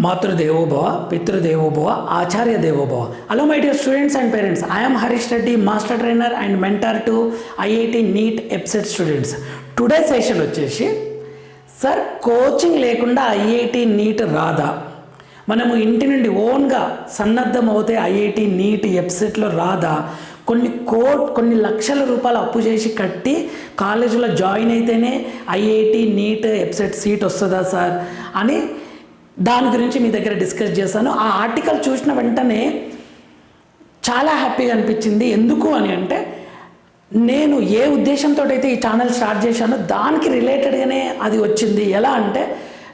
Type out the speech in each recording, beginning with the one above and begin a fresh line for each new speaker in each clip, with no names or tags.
మాతృదేవోభవ పితృదేవోభవ ఆచార్య దేవోభవ hello my dear students and parents I'm Harish Reddy master trainer and mentor to IIT NEET EAPCET students today session వచ్చేసి sir coaching లేకుండా IIT NEET రాదా? మనము ఇంటి నుండి ఓన్గా సన్నద్ధం అవుతే ఐఐటి నీట్ ఎప్సెట్లో రాదా? కొన్ని కోట్ కొన్ని లక్షల రూపాయలు అప్పు చేసి కట్టి కాలేజీలో జాయిన్ అయితేనే ఐఐటి నీట్ ఎప్సెట్ సీట్ వస్తుందా సార్ అని దాని గురించి మీ దగ్గర డిస్కస్ చేశాను. ఆ ఆర్టికల్ చూసిన వెంటనే చాలా హ్యాపీగా అనిపించింది. ఎందుకు అని అంటే నేను ఏ ఉద్దేశంతో అయితే ఈ ఛానల్ స్టార్ట్ చేశానో దానికి రిలేటెడ్గానే అది వచ్చింది. ఎలా అంటే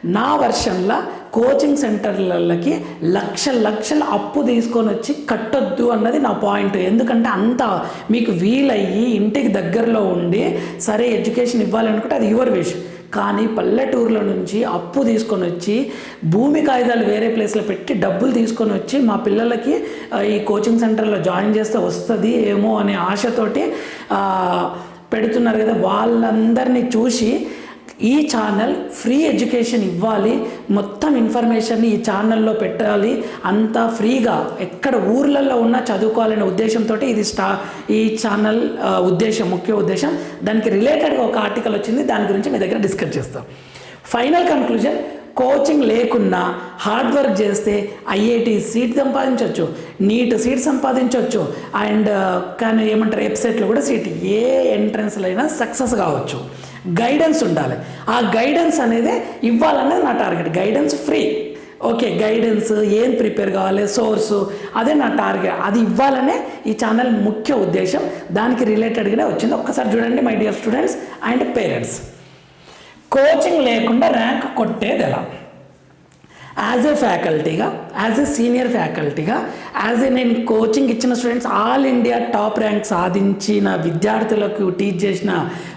నా వర్షన్లో కోచింగ్ సెంటర్లకి లక్ష లక్షల అప్పు తీసుకొని వచ్చి కట్టొద్దు అన్నది నా పాయింట్ ఎందుకంటే అంత మీకు వీలయ్యి ఇంటికి దగ్గరలో ఉండి సరే ఎడ్యుకేషన్ ఇవ్వాలనుకుంటే అది యువర్ విష్ కానీ పల్లెటూరులో నుంచి అప్పు తీసుకొని వచ్చి భూమి కాగితాలు వేరే ప్లేస్లో పెట్టి డబ్బులు తీసుకొని వచ్చి మా పిల్లలకి ఈ కోచింగ్ సెంటర్లో జాయిన్ చేస్తే వస్తుంది ఏమో అనే ఆశతోటి పెడుతున్నారు కదా వాళ్ళందరినీ చూసి ఈ ఛానల్ ఫ్రీ ఎడ్యుకేషన్ ఇవ్వాలి. మొత్తం ఇన్ఫర్మేషన్ని ఈ ఛానల్లో పెట్టాలి. అంతా ఫ్రీగా ఎక్కడ ఊర్లలో ఉన్నా చదువుకోవాలనే ఉద్దేశంతో ఇది స్టా ఈ ఛానల్ ఉద్దేశం ముఖ్య ఉద్దేశం. దానికి రిలేటెడ్గా ఒక ఆర్టికల్ వచ్చింది. దాని గురించి మీ దగ్గర డిస్కస్ చేస్తాం. ఫైనల్ కన్క్లూజన్ కోచింగ్ లేకున్నా హార్డ్ వర్క్ చేస్తే ఐఐటి సీట్ సంపాదించవచ్చు నీట్ సీట్ సంపాదించవచ్చు అండ్ కానీ ఏమంటారు వెబ్సైట్లో కూడా సీట్ ఏ ఎంట్రన్స్లో అయినా సక్సెస్ కావచ్చు. గైడెన్స్ ఉండాలి. ఆ గైడెన్స్ అనేది ఇవ్వాలనేది నా target guidance free okay guidance ఏం ప్రిపేర్ కావాలి సోర్సు అదే నా టార్గెట్ అది ఇవ్వాలనే ఈ ఛానల్ ముఖ్య ఉద్దేశం. దానికి రిలేటెడ్గానే వచ్చింది. ఒక్కసారి చూడండి my dear students and parents coaching లేకుండా ర్యాంక్ కొట్టేది ఎలా? యాజ్ ఏ ఫ్యాకల్టీగా యాజ్ ఏ సీనియర్ ఫ్యాకల్టీగా యాజ్ ఏ నేను కోచింగ్ ఇచ్చిన students all India top rank సాధించిన విద్యార్థులకు టీచ్ చేసిన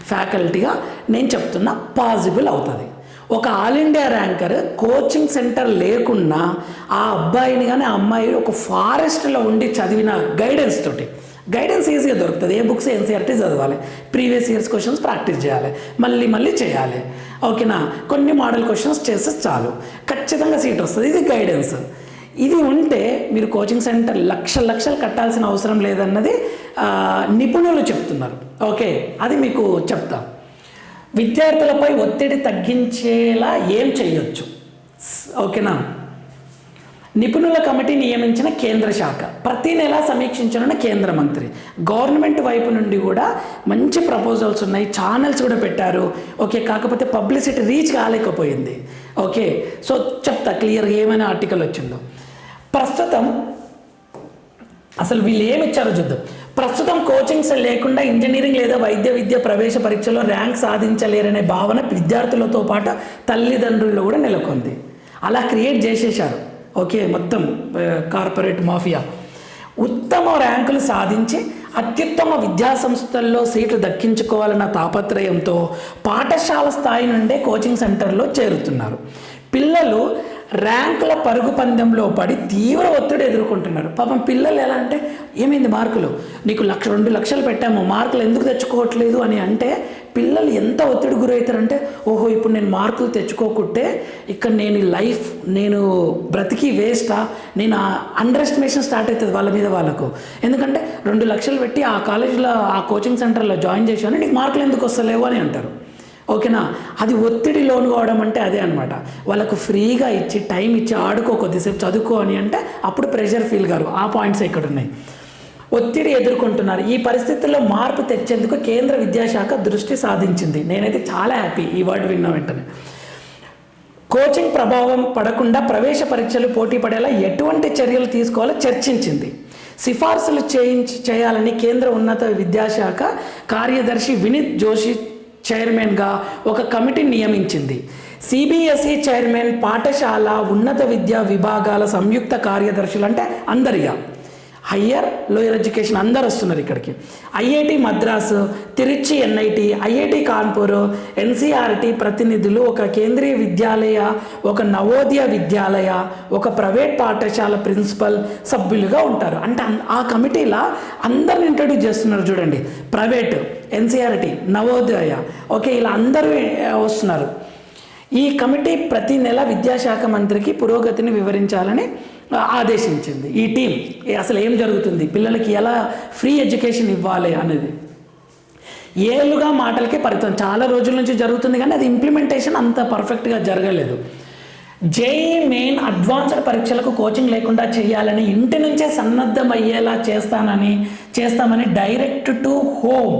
ఫ్యాకల్టీగా నేను చెప్తున్నా పాసిబుల్ అవుతుంది. ఒక all India ranker coaching centre లేకున్నా ఆ అబ్బాయిని కానీ ఆ అమ్మాయి ఒక ఫారెస్ట్లో ఉండి చదివిన గైడెన్స్ తోటి. గైడెన్స్ ఈజీగా దొరుకుతుంది. ఏ బుక్స్ ఎన్సీఆర్టీ చదవాలి. ప్రీవియస్ ఇయర్స్ క్వశ్చన్స్ ప్రాక్టీస్ చేయాలి. మళ్ళీ మళ్ళీ చేయాలి. ఓకేనా కొన్ని మోడల్ క్వశ్చన్స్ చేస్తే చాలు. ఖచ్చితంగా సీట్ వస్తుంది. ఇది గైడెన్స్ ఇది ఉంటే మీరు కోచింగ్ సెంటర్ లక్ష లక్షలు కట్టాల్సిన అవసరం లేదన్నది నిపుణులు చెప్తున్నారు. ఓకే అది మీకు చెప్తా. విద్యార్థులపై ఒత్తిడి తగ్గించేలా ఏం చేయొచ్చు? ఓకేనా? నిపుణుల కమిటీ నియమించిన కేంద్ర శాఖ. ప్రతి నెల సమీక్షించనున్న కేంద్ర మంత్రి. గవర్నమెంట్ వైపు నుండి కూడా మంచి ప్రపోజల్స్ ఉన్నాయి. ఛానల్స్ కూడా పెట్టారు. ఓకే కాకపోతే పబ్లిసిటీ రీచ్ కాలేకపోయింది. ఓకే సో చెప్తా క్లియర్గా ఏమైనా ఆర్టికల్ వచ్చిందో. ప్రస్తుతం అసలు వీళ్ళు ఏమి ఇచ్చారో చూద్దాం. ప్రస్తుతం కోచింగ్స్ లేకుండా ఇంజనీరింగ్ లేదా వైద్య విద్య ప్రవేశ పరీక్షలో ర్యాంక్ సాధించలేరనే భావన విద్యార్థులతో పాటు తల్లిదండ్రుల్లో కూడా నెలకొంది. అలా క్రియేట్ చేసేశారు. ఓకే మొత్తం కార్పొరేట్ మాఫియా ఉత్తమ ర్యాంకులు సాధించి అత్యుత్తమ విద్యా సంస్థల్లో సీట్లు దక్కించుకోవాలన్న తాపత్రయంతో పాఠశాల స్థాయి నుండే కోచింగ్ సెంటర్లో చేరుతున్నారు. పిల్లలు ర్యాంకుల పరుగు పందెంలో పడి తీవ్ర ఒత్తిడి ఎదుర్కొంటున్నారు. పాపం పిల్లలు ఎలా అంటే ఏమైంది మార్కులు? నీకు లక్ష రెండు లక్షలు పెట్టాము మార్కులు ఎందుకు తెచ్చుకోవట్లేదు? అని అంటే పిల్లలు ఎంత ఒత్తిడి గురవుతారంటే ఓహో ఇప్పుడు నేను మార్కులు తెచ్చుకోకుంటే ఇక్కడ నేను లైఫ్ నేను బ్రతికి వేస్టా? నేను అండర్ ఎస్టిమేషన్ స్టార్ట్ అవుతుంది వాళ్ళ మీద వాళ్ళకు. ఎందుకంటే రెండు లక్షలు పెట్టి ఆ కాలేజీలో ఆ కోచింగ్ సెంటర్లో జాయిన్ చేశాను నీకు మార్కులు ఎందుకు వస్తలేవు అని అంటారు. ఓకేనా? అది ఒత్తిడి లోను కావడం అంటే అదే అనమాట వాళ్ళకు ఫ్రీగా ఇచ్చి టైం ఇచ్చి ఆడుకో కొద్దిసేపు చదువుకో అని అంటే అప్పుడు ప్రెషర్ ఫీల్ గారు ఆ పాయింట్స్ ఇక్కడ ఉన్నాయి ఒత్తిడి ఎదుర్కొంటున్నారు. ఈ పరిస్థితుల్లో మార్పు తెచ్చేందుకు కేంద్ర విద్యాశాఖ దృష్టి సాధించింది. నేనైతే చాలా హ్యాపీ ఈ వర్డ్ విన్న వెంటనే. కోచింగ్ ప్రభావం పడకుండా ప్రవేశ పరీక్షలు పోటీ పడేలా ఎటువంటి చర్యలు తీసుకోవాలో చర్చించింది. సిఫార్సులు చేయించి చేయాలని కేంద్ర ఉన్నత విద్యాశాఖ కార్యదర్శి వినీత్ జోషి చైర్మన్గా ఒక కమిటీని నియమించింది. సిబిఎస్ఈ చైర్మన్ పాఠశాల ఉన్నత విద్యా విభాగాల సంయుక్త కార్యదర్శులు అంటే అందరిగా హయ్యర్ లోయర్ ఎడ్యుకేషన్ అందరు వస్తున్నారు ఇక్కడికి. IIT Madras Tiruchi NIT IIT Kanpur NCERT ప్రతినిధులు ఒక కేంద్రీయ విద్యాలయ ఒక నవోదయ విద్యాలయ ఒక ప్రైవేట్ పాఠశాల ప్రిన్సిపల్ సభ్యులుగా ఉంటారు. అంటే ఆ కమిటీలా అందరిని ఇంట్రడ్యూస్ చేస్తున్నారు చూడండి. ప్రైవేట్ ఎన్సిఆర్టి నవోదయ ఓకే ఇలా అందరూ వస్తున్నారు. ఈ కమిటీ ప్రతి నెల విద్యాశాఖ మంత్రికి పురోగతిని వివరించాలని ఆదేశించింది. ఈ టీం అసలు ఏం జరుగుతుంది? పిల్లలకి ఎలా ఫ్రీ ఎడ్యుకేషన్ ఇవ్వాలి అనేది. ఏళ్ళుగా మాటలకే పరితం. చాలా రోజుల నుంచి జరుగుతుంది కానీ అది ఇంప్లిమెంటేషన్ అంత పర్ఫెక్ట్గా జరగలేదు. జేఈ మెయిన్ అడ్వాన్స్డ్ పరీక్షలకు కోచింగ్ లేకుండా చేయాలని ఇంటి నుంచే సన్నద్ధం అయ్యేలా చేస్తానని చేస్తామని direct to home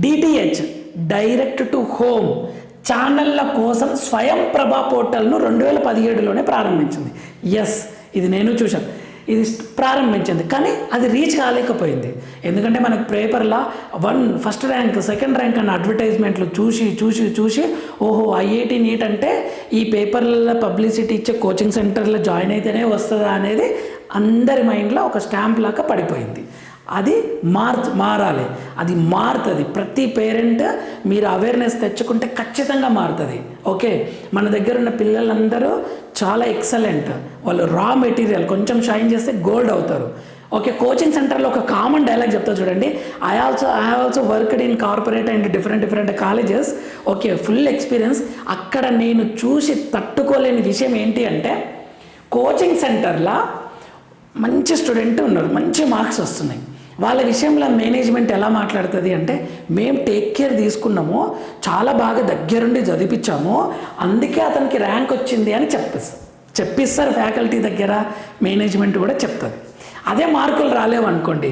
DTH direct to home ఛానళ్ళ కోసం స్వయం ప్రభా పోర్టల్ను రెండు వేల పదిహేడులోనే ప్రారంభించింది. ఎస్ ఇది నేను చూశాను. ఇది ప్రారంభించింది. కానీ అది రీచ్ కాలేకపోయింది. ఎందుకంటే మనకు పేపర్లో one first rank second rank అన్న అడ్వర్టైజ్మెంట్లు చూసి చూసి చూసి ఓహో ఐఐటి నీట్ అంటే ఈ పేపర్లలో పబ్లిసిటీ ఇచ్చే కోచింగ్ సెంటర్లో జాయిన్ అయితేనే వస్తుందా అనేది అందరి మైండ్లో ఒక స్టాంప్ లాగా పడిపోయింది. అది మార్చ్ మారాలి. అది మారుతుంది. ప్రతి పేరెంట్ మీరు అవేర్నెస్ తెచ్చుకుంటే ఖచ్చితంగా మారుతుంది. ఓకే? మన దగ్గర ఉన్న పిల్లలందరూ చాలా ఎక్సలెంట్ వాళ్ళు రా మెటీరియల్ కొంచెం షైన్ చేస్తే గోల్డ్ అవుతారు. ఓకే? కోచింగ్ సెంటర్లో ఒక కామన్ డైలాగ్ చెప్తా చూడండి. I also I also worked in corporate and different different colleges okay? Full experience అక్కడ నేను చూసి తట్టుకోలేని విషయం ఏంటి అంటే కోచింగ్ సెంటర్లో మంచి స్టూడెంట్ ఉన్నారు. మంచి మార్క్స్ వస్తున్నాయి. వాళ్ళ విషయంలో మేనేజ్మెంట్ ఎలా మాట్లాడుతుంది అంటే మేము టేక్ కేర్ తీసుకున్నాము చాలా బాగా దగ్గరుండి చదివించాము అందుకే అతనికి ర్యాంక్ వచ్చింది అని చెప్పిస్తారు చెప్పిస్తారు ఫ్యాకల్టీ దగ్గర మేనేజ్మెంట్ కూడా చెప్తుంది. అదే మార్కులు రాలేవు అనుకోండి.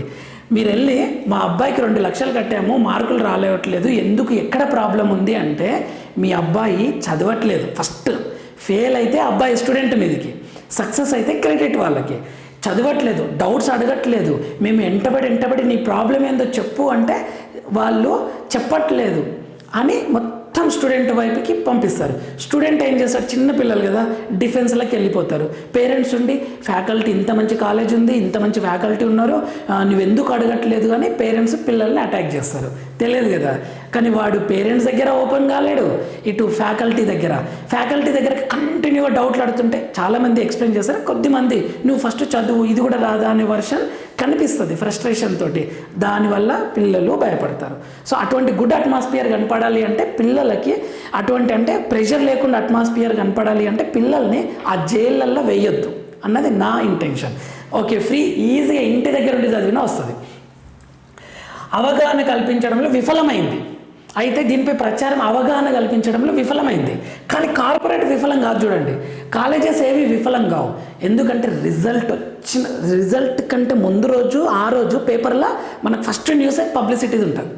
మీరు వెళ్ళి మా అబ్బాయికి రెండు లక్షలు కట్టాము మార్కులు రాలేవట్లేదు ఎందుకు ఎక్కడ ప్రాబ్లం ఉంది అంటే మీ అబ్బాయి చదవట్లేదు. ఫస్ట్ ఫెయిల్ అయితే అబ్బాయి స్టూడెంట్ మీదకి సక్సెస్ అయితే క్రెడిట్ వాళ్ళకి. చదవట్లేదు డౌట్స్ అడగట్లేదు. మేము ఎంటబడి ఎంటబడి నీ ప్రాబ్లం ఏందో చెప్పు అంటే వాళ్ళు చెప్పట్లేదు అని మొత్తం మొత్తం స్టూడెంట్ వైపుకి పంపిస్తారు. స్టూడెంట్ ఏం చేస్తారు? చిన్న పిల్లలు కదా డిఫెన్స్లోకి వెళ్ళిపోతారు. పేరెంట్స్ ఉండి ఫ్యాకల్టీ ఇంత మంచి కాలేజ్ ఉంది ఇంత మంచి ఫ్యాకల్టీ ఉన్నారు నువ్వెందుకు నువ్వు ఎందుకు అడగట్లేదు? అని పేరెంట్స్ పిల్లల్ని అటాక్ చేస్తారు. తెలియదు కదా. కానీ వాడు పేరెంట్స్ దగ్గర ఓపెన్ కాలేడు ఇటు ఫ్యాకల్టీ దగ్గర. ఫ్యాకల్టీ దగ్గర కంటిన్యూగా డౌట్లు అడుగుతుంటే చాలామంది ఎక్స్ప్లెయిన్ చేస్తారు. కొద్దిమంది నువ్వు ఫస్ట్ చదువు ఇది కూడా రాదా? అనే వర్షన్ కనిపిస్తుంది ఫ్రస్ట్రేషన్ తోటి. దానివల్ల పిల్లలు భయపడతారు. సో అటువంటి గుడ్ అట్మాస్ఫియర్ కనపడాలి అంటే పిల్లలకి అటువంటి అంటే ప్రెషర్ లేకుండా అట్మాస్ఫియర్ కనపడాలి అంటే పిల్లల్ని ఆ జైళ్ళల్లో వేయొద్దు. అన్నది నా ఇంటెన్షన్ ఓకే ఫ్రీ ఈజీగా ఇంటి దగ్గర ఉండి చదివినా వస్తుంది. అవగాహన కల్పించడంలో విఫలమైంది. అయితే దీనిపై ప్రచారం అవగాహన కల్పించడంలో విఫలమైంది. కానీ కార్పొరేట్ విఫలం కాదు చూడండి. కాలేజెస్ ఏవి విఫలం కావు. ఎందుకంటే రిజల్ట్ వచ్చిన రిజల్ట్ కంటే ముందు రోజు ఆ రోజు పేపర్లో మనకు ఫస్ట్ న్యూస్ పబ్లిసిటీ ఉంటుంది.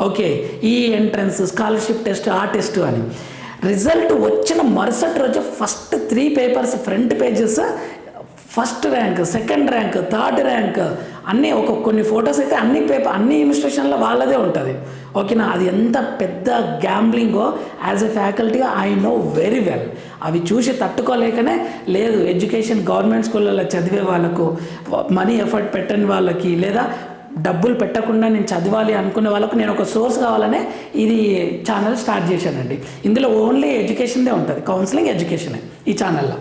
ఓకే ఈ ఎంట్రన్స్ స్కాలర్షిప్ టెస్ట్ ఆ టెస్ట్ అని. రిజల్ట్ వచ్చిన మరుసటి రోజు first three papers front pages first rank second rank third rank అన్నీ ఒక కొన్ని ఫొటోస్ అయితే అన్ని పేపర్ అన్ని ఇన్స్టిట్యూషన్లో వాళ్ళదే ఉంటుంది. ఓకేనా? అది ఎంత పెద్ద గ్యాంబ్లింగో as a faculty I know very well. అవి చూసి తట్టుకోలేకనే లేదు ఎడ్యుకేషన్ గవర్నమెంట్ స్కూళ్ళలో చదివే వాళ్ళకు మనీ ఎఫర్ట్ పెట్టని వాళ్ళకి లేదా డబ్బులు పెట్టకుండా నేను చదవాలి అనుకునే వాళ్ళకు నేను ఒక సోర్స్ కావాలనే ఇది ఛానల్ స్టార్ట్ చేశానండి. ఇందులో ఓన్లీ ఎడ్యుకేషన్దే ఉంటుంది కౌన్సిలింగ్ ఎడ్యుకేషనే ఈ ఛానల్లో.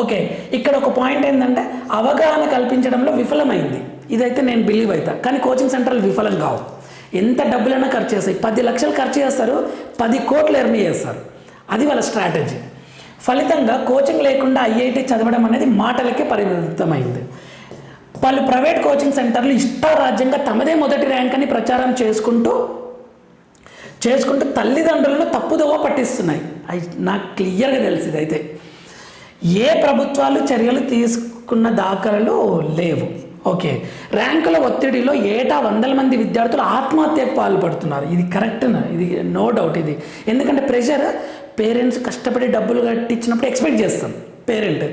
ఓకే ఇక్కడ ఒక పాయింట్ ఏంటంటే అవగాహన కల్పించడంలో విఫలమైంది. ఇదైతే నేను బిలీవ్ అవుతా కానీ కోచింగ్ సెంటర్లు విఫలం కావు. ఎంత డబ్బులైనా ఖర్చు చేస్తాయి. పది లక్షలు ఖర్చు చేస్తారు పది కోట్లు ఎర్నీ చేస్తారు. అది వాళ్ళ స్ట్రాటజీ ఫలితంగా కోచింగ్ లేకుండా ఐఐటి చదవడం అనేది మాటలకే పరిమితమైంది. పలు ప్రైవేట్ కోచింగ్ సెంటర్లు ఇష్టారాజ్యంగా తమదే మొదటి ర్యాంక్ అని ప్రచారం చేసుకుంటూ చేసుకుంటూ తల్లిదండ్రులను తప్పుదోవ పట్టిస్తున్నాయి. నాకు క్లియర్గా తెలిసింది అయితే. ఏ ప్రభుత్వాలు చర్యలు తీసుకున్న దాఖలు లేవు. ఓకే. ర్యాంకుల ఒత్తిడిలో ఏటా వందల మంది విద్యార్థులు ఆత్మహత్యకు పాల్పడుతున్నారు ఇది కరెక్ట్ ఇది నో డౌట్ ఇది. ఎందుకంటే ప్రెషర్ పేరెంట్స్ కష్టపడి డబ్బులు కట్టించినప్పుడు ఎక్స్పెక్ట్ చేస్తాం. పేరెంట్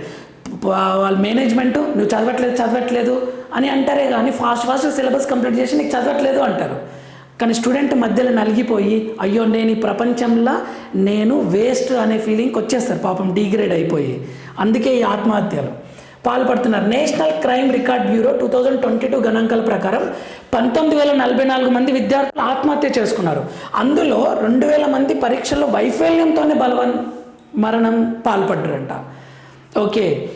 వాళ్ళ మేనేజ్మెంట్ నువ్వు చదవట్లేదు చదవట్లేదు అని అంటారే కానీ ఫాస్ట్ ఫాస్ట్ సిలబస్ కంప్లీట్ చేసి నీకు చదవట్లేదు అంటారు. కానీ స్టూడెంట్ మధ్యలో నలిగిపోయి అయ్యో నేను ఈ ప్రపంచంలో నేను వేస్ట్ అనే ఫీలింగ్కి వచ్చేస్తారు పాపం డిగ్రేడ్ అయిపోయి. అందుకే ఈ ఆత్మహత్యలు. పాల్పడుతున్నారు National Crime Record Bureau two thousand twenty two గణాంకాల ప్రకారం పంతొమ్మిది వేల నలభై నాలుగు మంది విద్యార్థులు ఆత్మహత్య చేసుకున్నారు. అందులో రెండు వేల మంది పరీక్షల్లో వైఫల్యంతోనే బలవన్ మరణం పాల్పడ్డారంట. ఓకే.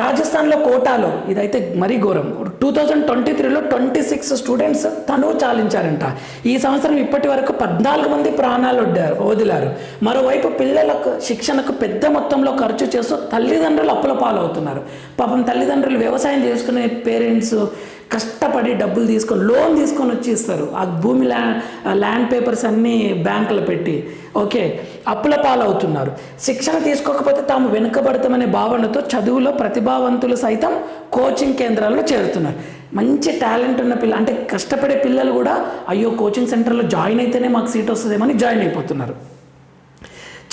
రాజస్థాన్లో కోటాలో ఇదైతే మరీ ఘోరం టూ థౌజండ్ ట్వంటీ త్రీలో ట్వంటీ సిక్స్ స్టూడెంట్స్ తను చాలించారంట. ఈ సంవత్సరం ఇప్పటి వరకు పద్నాలుగు మంది ప్రాణాలు వడ్డారు వదిలారు. మరోవైపు పిల్లలకు శిక్షణకు పెద్ద మొత్తంలో ఖర్చు చేస్తూ తల్లిదండ్రులు అప్పుల పాలవుతున్నారు. పాపం తల్లిదండ్రులు వ్యవసాయం చేసుకునే పేరెంట్స్ కష్టపడి డబ్బులు తీసుకొని లోన్ తీసుకొని వచ్చి ఇస్తారు. ఆ భూమి ల్యాండ్ ల్యాండ్ పేపర్స్ అన్నీ బ్యాంకులో పెట్టి. ఓకే అప్పుల పాలవుతున్నారు. శిక్షణ తీసుకోకపోతే తాము వెనుకబడతామనే భావనతో చదువులో ప్రతిభావంతులు సైతం కోచింగ్ కేంద్రాల్లో చేరుతున్నారు. మంచి టాలెంట్ ఉన్న పిల్ల అంటే కష్టపడే పిల్లలు కూడా అయ్యో కోచింగ్ సెంటర్లో జాయిన్ అయితేనే మాకు సీట్ వస్తుందేమని జాయిన్ అయిపోతున్నారు.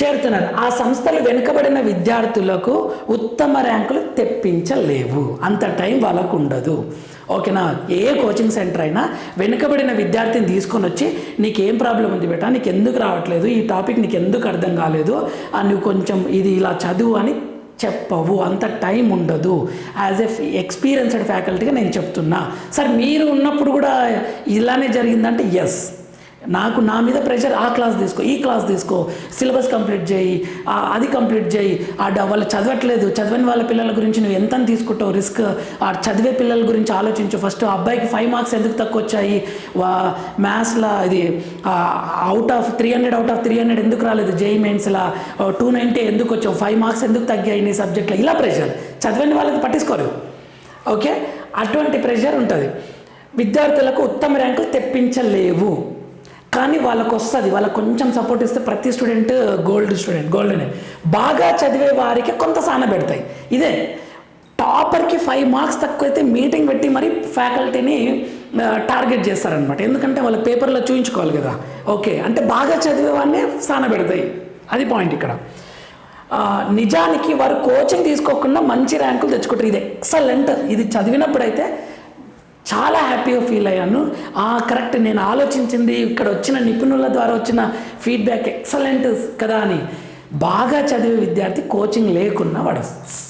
చేరుతున్నారు. ఆ సంస్థలు వెనుకబడిన విద్యార్థులకు ఉత్తమ ర్యాంకులు తెప్పించలేవు. అంత టైం వాళ్ళకు ఉండదు. ఓకేనా? ఏ కోచింగ్ సెంటర్ అయినా వెనుకబడిన విద్యార్థిని తీసుకొని వచ్చి నీకేం ప్రాబ్లం ఉంది బేటా? నీకు ఎందుకు రావట్లేదు? ఈ టాపిక్ నీకు ఎందుకు అర్థం కాలేదు? అని నువ్వు కొంచెం ఇది ఇలా చదువు అని చెప్పవు. అంత టైం ఉండదు. యాజ్ ఎ ఎక్స్పీరియన్స్డ్ ఫ్యాకల్టీగా నేను చెప్తున్నా. సార్ మీరు ఉన్నప్పుడు కూడా ఇలానే జరిగిందంటే ఎస్ నాకు నా మీద ప్రెషర్ ఆ క్లాస్ తీసుకో ఈ క్లాస్ తీసుకో సిలబస్ కంప్లీట్ చేయి ఆ, అది కంప్లీట్ చేయి. ఆ వాళ్ళు చదవట్లేదు. చదవని వాళ్ళ పిల్లల గురించి నువ్వు ఎంత తీసుకుంటావు రిస్క్ ఆ చదివే పిల్లల గురించి ఆలోచించు. ఫస్ట్ అబ్బాయికి ఫైవ్ మార్క్స్ ఎందుకు తక్కువ వచ్చాయి? వా మ్యాథ్స్లో ఇది out of three hundred out of three hundred ఎందుకు రాలేదు? జేఈ మెయిన్స్లా టూ నైంటీ ఎందుకు వచ్చావు? ఫైవ్ మార్క్స్ ఎందుకు తగ్గాయి నీ సబ్జెక్ట్లో ఇలా ప్రెషర్ చదవని వాళ్ళకి పట్టించుకోరు. ఓకే అటువంటి ప్రెషర్ ఉంటుంది. విద్యార్థులకు ఉత్తమ ర్యాంకులు తెప్పించలేవు. కానీ వాళ్ళకు వస్తుంది వాళ్ళకి కొంచెం సపోర్ట్ ఇస్తే ప్రతి స్టూడెంట్ గోల్డ్ స్టూడెంట్ గోల్డెన్ బాగా చదివే వారికి కొంత సాన పెడతాయి. ఇదే టాపర్కి ఫైవ్ మార్క్స్ తక్కువైతే మీటింగ్ పెట్టి మరి ఫ్యాకల్టీని టార్గెట్ చేస్తారనమాట ఎందుకంటే వాళ్ళ పేపర్లో చూయించుకోవాలి కదా. ఓకే అంటే బాగా చదివేవాడిని సాన పెడతాయి. అది పాయింట్ ఇక్కడ. నిజానికి వారు కోచింగ్ తీసుకోకుండా మంచి ర్యాంకులు తెచ్చుకుంటారు. ఇది ఎక్సలెంట్ ఇది చదివినప్పుడైతే చాలా హ్యాపీగా ఫీల్ అయ్యాను. ఆ కరెక్ట్ నేను ఆలోచించింది ఇక్కడ వచ్చిన నిపుణుల ద్వారా వచ్చిన ఫీడ్బ్యాక్ ఎక్సలెంట్ కదా అని. బాగా చదివే విద్యార్థి కోచింగ్ లేకున్నా వాడు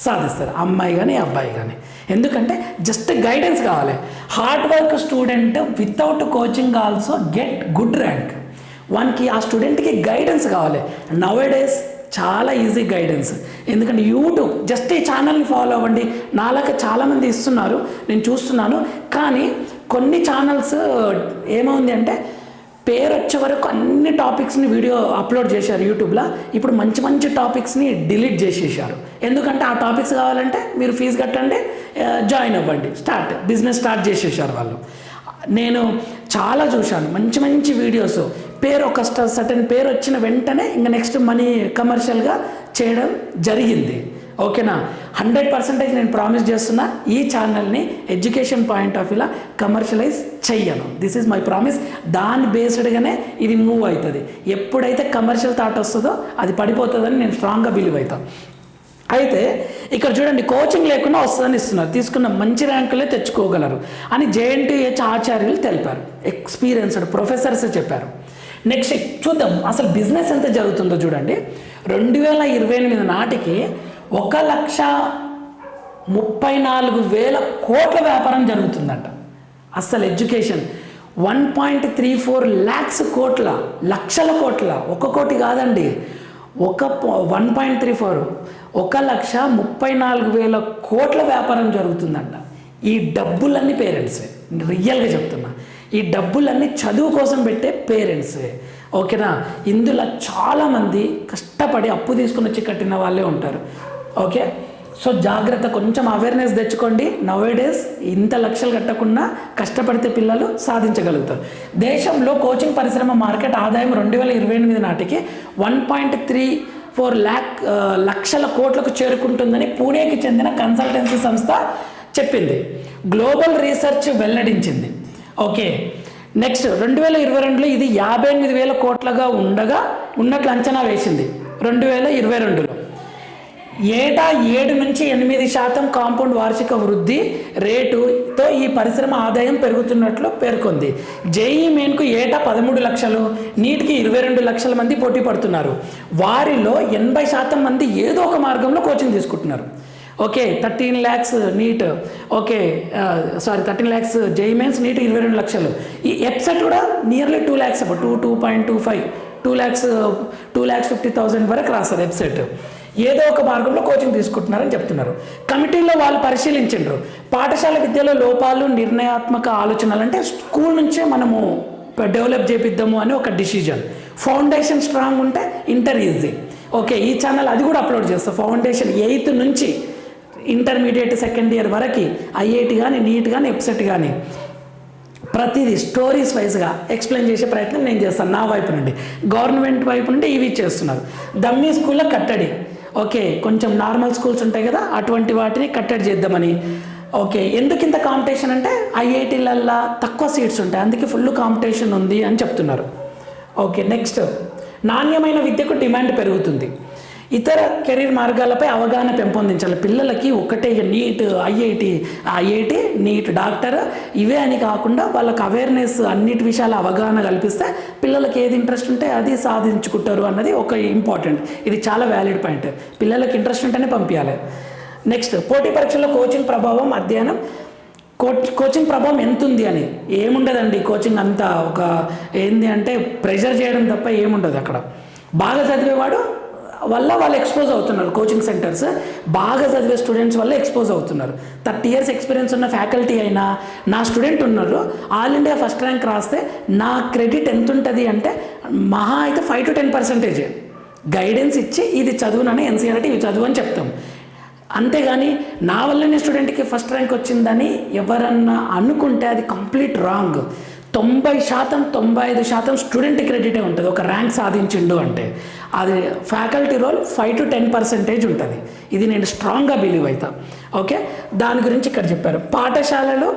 సాధిస్తారు అమ్మాయి కానీ అబ్బాయి కానీ ఎందుకంటే జస్ట్ గైడెన్స్ కావాలి. Hard work student without coaching also get good rank వానికి ఆ స్టూడెంట్కి గైడెన్స్ కావాలి. నవ్ డేస్ చాలా ఈజీ గైడెన్స్ ఎందుకంటే యూట్యూబ్ జస్ట్ ఈ ఛానల్ని ఫాలో అవ్వండి. నాలాగా చాలామంది ఇస్తున్నారు నేను చూస్తున్నాను. కానీ కొన్ని ఛానల్స్ ఏమైంది అంటే పేరు వచ్చే వరకు అన్ని టాపిక్స్ని వీడియో అప్లోడ్ చేశారు యూట్యూబ్లో ఇప్పుడు మంచి మంచి టాపిక్స్ని డిలీట్ చేసేసారు ఎందుకంటే ఆ టాపిక్స్ కావాలంటే మీరు ఫీజు కట్టండి జాయిన్ అవ్వండి. స్టార్ట్ బిజినెస్ స్టార్ట్ చేసేసారు వాళ్ళు. నేను చాలా చూశాను. మంచి మంచి వీడియోస్ పేరు ఒక సటన్ పేరు వచ్చిన వెంటనే ఇంకా నెక్స్ట్ మనీ కమర్షియల్గా చేయడం జరిగింది. ఓకేనా హండ్రెడ్ పర్సెంటేజ్ నేను ప్రామిస్ చేస్తున్నా ఈ ఛానల్ని ఎడ్యుకేషన్ పాయింట్ ఆఫ్ వ్యూలా కమర్షియలైజ్ చెయ్యను. దిస్ ఈజ్ మై ప్రామిస్ దాని బేస్డ్గానే ఇది మూవ్ అవుతుంది. ఎప్పుడైతే కమర్షియల్ థాట్ వస్తుందో అది పడిపోతుందని నేను స్ట్రాంగ్గా బిలీవ్ అవుతాను అయితే ఇక్కడ చూడండి కోచింగ్ లేకుండా వస్తుందని ఇస్తున్నారు. తీసుకున్న మంచి ర్యాంకులే తెచ్చుకోగలరు. అని జేఎన్టీహెచ్ ఆచార్యులు తెలిపారు. ఎక్స్పీరియన్స్డ్ ప్రొఫెసర్స్ చెప్పారు. నెక్స్ట్ చూద్దాం. అసలు బిజినెస్ ఎంత జరుగుతుందో చూడండి. రెండు వేల ఇరవై ఎనిమిది నాటికి ఒక లక్ష ముప్పై నాలుగు వేల కోట్ల వ్యాపారం జరుగుతుందంట. అస్సలు education. One point three four lakhs కోట్ల లక్షల కోట్ల. ఒక కోటి కాదండి. ఒక వన్ పాయింట్ త్రీ ఫోర్. ఒక లక్ష ముప్పై నాలుగు వేల కోట్ల వ్యాపారం జరుగుతుందంట. ఈ డబ్బులన్నీ పేరెంట్సే. రియల్గా చెప్తున్నా. ఈ డబ్బులన్నీ చదువు కోసం పెట్టే పేరెంట్సే. ఓకేనా? ఇందులో చాలామంది కష్టపడి అప్పు తీసుకుని వచ్చి కట్టిన వాళ్ళే ఉంటారు. ఓకే? సో జాగ్రత్త కొంచెం అవేర్నెస్ తెచ్చుకోండి. డేస్ ఇంత లక్షలు కట్టకుండా కష్టపడితే పిల్లలు సాధించగలుగుతారు. దేశంలో కోచింగ్ పరిశ్రమ మార్కెట్ ఆదాయం రెండు వేల ఇరవై ఎనిమిది నాటికి one point three four lakh లక్షల కోట్లకు చేరుకుంటుందని పూణేకి చెందిన కన్సల్టెన్సీ సంస్థ చెప్పింది. గ్లోబల్ రీసెర్చ్ వెల్లడించింది. ఓకే. నెక్స్ట్ రెండు వేల ఇరవై రెండులో ఇది యాభై ఎనిమిది వేల కోట్లగా ఉండగా ఉన్నట్లు అంచనా వేసింది. రెండు వేల ఇరవై రెండులో. ఏటా ఏడు నుంచి ఎనిమిది శాతం కాంపౌండ్ వార్షిక వృద్ధి రేటుతో ఈ పరిశ్రమ ఆదాయం పెరుగుతున్నట్లు పేర్కొంది. జేఈ మెయిన్కు ఏటా పదమూడు లక్షలు నీటికి ఇరవై రెండు లక్షల మంది పోటీ పడుతున్నారు. వారిలో ఎనభై శాతం మంది ఏదో ఒక మార్గంలో కోచింగ్ తీసుకుంటున్నారు. Okay thirteen lakhs NEET okay sorry thirteen lakhs JEE mains NEET ఇరవై రెండు లక్షలు. ఈ ఎప్సెట్ కూడా nearly two lakhs two two point two five two lakhs two lakhs fifty thousand వరకు రాస్తారు వెబ్సైట్ ఏదో ఒక మార్గంలో కోచింగ్ తీసుకుంటున్నారని చెప్తున్నారు. కమిటీలో వాళ్ళు పరిశీలించారు పాఠశాల విద్యలో లోపాలు నిర్ణయాత్మక ఆలోచనలు అంటే స్కూల్ నుంచే మనము డెవలప్ చేపిద్దాము అని ఒక డిసిజన్. ఫౌండేషన్ స్ట్రాంగ్ ఉంటే ఇంటర్ ఈజీ. ఓకే ఈ ఛానల్ అది కూడా అప్లోడ్ చేస్తాం. ఫౌండేషన్ ఎయిత్ నుంచి ఇంటర్మీడియట్ సెకండ్ ఇయర్ వరకు ఐఐటి కానీ నీట్ కానీ ఎప్సెట్ కానీ ప్రతిదీ స్టోరీస్ వైజ్గా ఎక్స్ప్లెయిన్ చేసే ప్రయత్నం నేను చేస్తాను నా వైపు నుండి. గవర్నమెంట్ వైపు నుండి ఇవి చేస్తున్నారు. దమ్మీ స్కూల్లో కట్టడి. ఓకే కొంచెం నార్మల్ స్కూల్స్ ఉంటాయి కదా అటువంటి వాటిని కట్టడి చేద్దామని. ఓకే ఎందుకు ఇంత కాంపిటీషన్ అంటే ఐఐటీలల్లా తక్కువ సీట్స్ ఉంటాయి అందుకే ఫుల్ కాంపిటీషన్ ఉంది అని చెప్తున్నారు. ఓకే నెక్స్ట్ నాణ్యమైన విద్యకు డిమాండ్ పెరుగుతుంది. ఇతర కెరీర్ మార్గాలపై అవగాహన పెంపొందించాలి. పిల్లలకి ఒకటే NEET IIT IIT NEET doctor ఇవే అని కాకుండా వాళ్ళకి అవేర్నెస్ అన్నిటి విషయాల అవగాహన కల్పిస్తే పిల్లలకి ఏది ఇంట్రెస్ట్ ఉంటే అది సాధించుకుంటారు అన్నది ఒక ఇంపార్టెంట్ ఇది చాలా వ్యాలిడ్ పాయింట్ పిల్లలకి ఇంట్రెస్ట్ ఉంటేనే పంపించాలి నెక్స్ట్ పోటీ పరీక్షల్లో కోచింగ్ ప్రభావం అధ్యయనం. కోచ్ కోచింగ్ ప్రభావం ఎంత ఉంది అని? ఏముండదండి కోచింగ్ అంతా ఒక ఏంది అంటే ప్రెషర్ చేయడం తప్ప ఏముండదు అక్కడ. బాగా చదివేవాడు వల్ల వాళ్ళు ఎక్స్పోజ్ అవుతున్నారు. కోచింగ్ సెంటర్స్ బాగా చదివే స్టూడెంట్స్ వల్ల ఎక్స్పోజ్ అవుతున్నారు. థర్టీ ఇయర్స్ ఎక్స్పీరియన్స్ ఉన్న ఫ్యాకల్టీ అయినా నా స్టూడెంట్ ఉన్నారు ఆల్ ఇండియా ఫస్ట్ ర్యాంక్ రాస్తే నా క్రెడిట్ ఎంత ఉంటుంది అంటే మహా అయితే five to ten percentage guidance ఇచ్చి ఇది చదువునని ఎన్సీఆర్టీ ఇవి చదువు అని చెప్తాం. అంతేగాని నా వల్లనే స్టూడెంట్కి ఫస్ట్ ర్యాంక్ వచ్చిందని ఎవరన్నా అనుకుంటే అది కంప్లీట్ రాంగ్ తొంభై శాతం తొంభై ఐదు శాతం స్టూడెంట్ క్రెడిటే ఉంటుంది. ఒక ర్యాంక్ సాధించిండు అంటే అది faculty role five to ten percentage ఉంటుంది. ఇది నేను స్ట్రాంగ్గా బిలీవ్ అవుతా ఓకే దాని గురించి ఇక్కడ చెప్పారు. పాఠశాలలు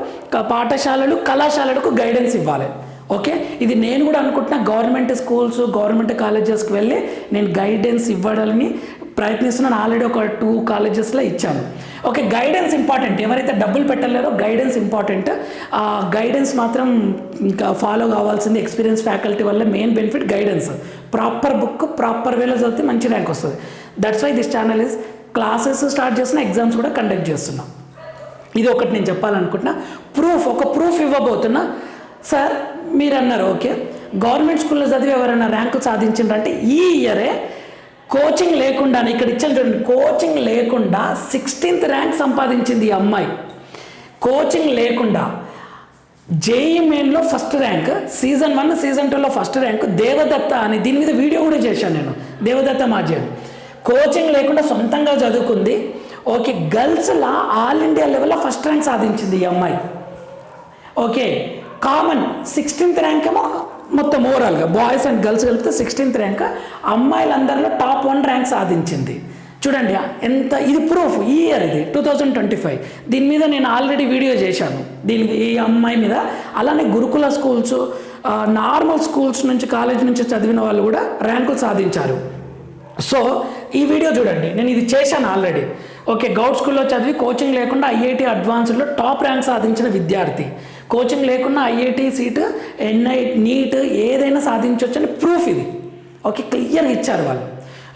పాఠశాలలు కళాశాలలకు గైడెన్స్ ఇవ్వాలి. ఓకే ఇది నేను కూడా అనుకుంటున్నా గవర్నమెంట్ స్కూల్స్ గవర్నమెంట్ కాలేజెస్కి వెళ్ళి నేను గైడెన్స్ ఇవ్వడాలని ప్రయత్నిస్తున్నాను. ఆల్రెడీ ఒక టూ కాలేజెస్లో ఇచ్చాను. ఓకే గైడెన్స్ ఇంపార్టెంట్ ఎవరైతే డబ్బులు పెట్టలేరో గైడెన్స్ ఇంపార్టెంట్ ఆ గైడెన్స్ మాత్రం ఇంకా ఫాలో కావాల్సింది ఎక్స్పీరియన్స్ ఫ్యాకల్టీ వల్ల main benefit guidance proper book proper వేలో చదివితే మంచి ర్యాంక్ వస్తుంది. That's why this channel is classes start చేసిన ఎగ్జామ్స్ కూడా కండక్ట్ చేస్తున్నాం. ఇది ఒకటి నేను చెప్పాలనుకుంటున్నా. ప్రూఫ్ ఒక ప్రూఫ్ ఇవ్వబోతున్నా. సార్ మీరు అన్నారు ఓకే గవర్నమెంట్ స్కూల్లో చదివి ఎవరైనా ర్యాంకు సాధించిండ్రంటే ఈ ఇయరే కోచింగ్ లేకుండా ఇక్కడ ఇచ్చాను చూడండి కోచింగ్ లేకుండా సిక్స్టీన్త్ ర్యాంక్ సంపాదించింది ఈ అమ్మాయి. కోచింగ్ లేకుండా JEE మెయిన్లో first rank season one season టూలో ఫస్ట్ ర్యాంక్ దేవదత్త అని దీని మీద వీడియో కూడా చేశాను నేను దేవదత్త మాజీ కోచింగ్ లేకుండా సొంతంగా చదువుకుంది. ఓకే గర్ల్స్లా ఆల్ ఇండియా లెవెల్లో ఫస్ట్ ర్యాంక్ సాధించింది ఈ అమ్మాయి. ఓకే కామన్ సిక్స్టీన్త్ ర్యాంక్ ఏమో మొత్తం ఓవరాల్గా బాయ్స్ అండ్ గర్ల్స్ కలిపితే సిక్స్టీన్త్ ర్యాంక్ అమ్మాయిలందరిలో టాప్ వన్ ర్యాంక్ సాధించింది. చూడండి ఎంత ఇది ప్రూఫ్ ఈ ఇయర్ ఇది టూ థౌజండ్ ట్వంటీ ఫైవ్ దీని మీద నేను ఆల్రెడీ వీడియో చేశాను. దీనికి ఈ అమ్మాయి మీద. అలానే గురుకుల స్కూల్స్ నార్మల్ స్కూల్స్ నుంచి కాలేజ్ నుంచి చదివిన వాళ్ళు కూడా ర్యాంకులు సాధించారు. సో ఈ వీడియో చూడండి నేను ఇది చేశాను ఆల్రెడీ ఓకే గౌడ్ స్కూల్లో చదివి కోచింగ్ లేకుండా ఐఐటి అడ్వాన్స్డ్లో టాప్ ర్యాంక్ సాధించిన విద్యార్థి. కోచింగ్ లేకుండా ఐఐటి సీటు ఎన్ఐ నీట్ ఏదైనా సాధించవచ్చు అని ప్రూఫ్ ఇది. ఓకే క్లియర్గా ఇచ్చారు వాళ్ళు.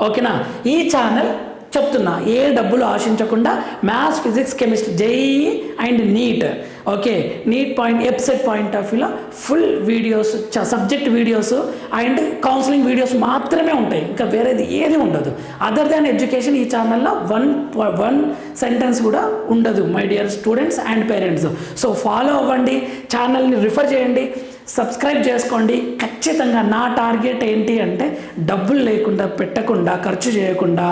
ఓకేనా? ఈ ఛానల్ చెప్తున్నా ఏ డబ్బులు ఆశించకుండా maths physics chemistry JEE and NEET okay NEET point EAPCET point of వ్యూలో full videos subject videos and counselling videos మాత్రమే ఉంటాయి. ఇంకా వేరేది ఏది ఉండదు. అదర్ దాన్ ఎడ్యుకేషన్ ఈ ఛానల్లో వన్ వన్ సెంటెన్స్ కూడా ఉండదు my dear students and parents so follow అవ్వండి ఛానల్ని రిఫర్ చేయండి. సబ్స్క్రైబ్ చేసుకోండి. ఖచ్చితంగా నా టార్గెట్ ఏంటి అంటే డబ్బులు లేకుండా పెట్టకుండా ఖర్చు చేయకుండా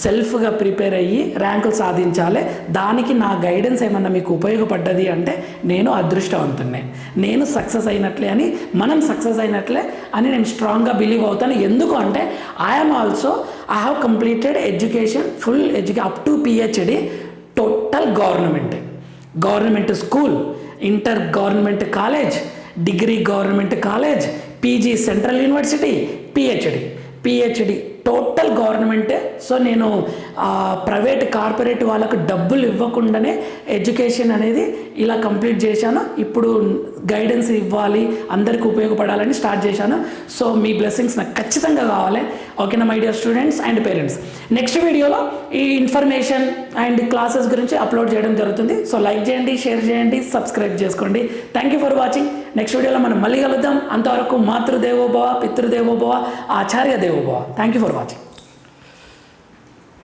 సెల్ఫ్గా ప్రిపేర్ అయ్యి ర్యాంకులు సాధించాలి. దానికి నా గైడెన్స్ ఏమన్నా మీకు ఉపయోగపడ్డది అంటే నేను అదృష్టవంతున్నే నేను సక్సెస్ అయినట్లే అని మనం సక్సెస్ అయినట్లే అని నేను స్ట్రాంగ్గా బిలీవ్ అవుతాను. ఎందుకు అంటే I'm also I have completed education full ఎడ్యుకే up to PhD total government government school inter government college degree government college PG central university PhD. PhD total గవర్నమెంటే. సో నేను ప్రైవేట్ కార్పొరేట్ వాళ్ళకు డబ్బులు ఇవ్వకుండానే ఎడ్యుకేషన్ అనేది ఇలా కంప్లీట్ చేశాను. ఇప్పుడు guidance ఇవ్వాలి అందరికీ ఉపయోగపడాలని స్టార్ట్ చేశాను. సో మీ బ్లెస్సింగ్స్ నాకు ఖచ్చితంగా కావాలి. ఓకేనా my dear students and parents. Next వీడియోలో ఈ ఇన్ఫర్మేషన్ అండ్ క్లాసెస్ గురించి అప్లోడ్ చేయడం జరుగుతుంది. సో లైక్ చేయండి షేర్ చేయండి సబ్స్క్రైబ్ చేసుకోండి. Thank you for watching next వీడియోలో మనం మళ్ళీ కలుద్దాం. అంతవరకు మాతృదేవోభవ పితృదేవోభవ ఆచార్య దేవోభవ. Thank you for watching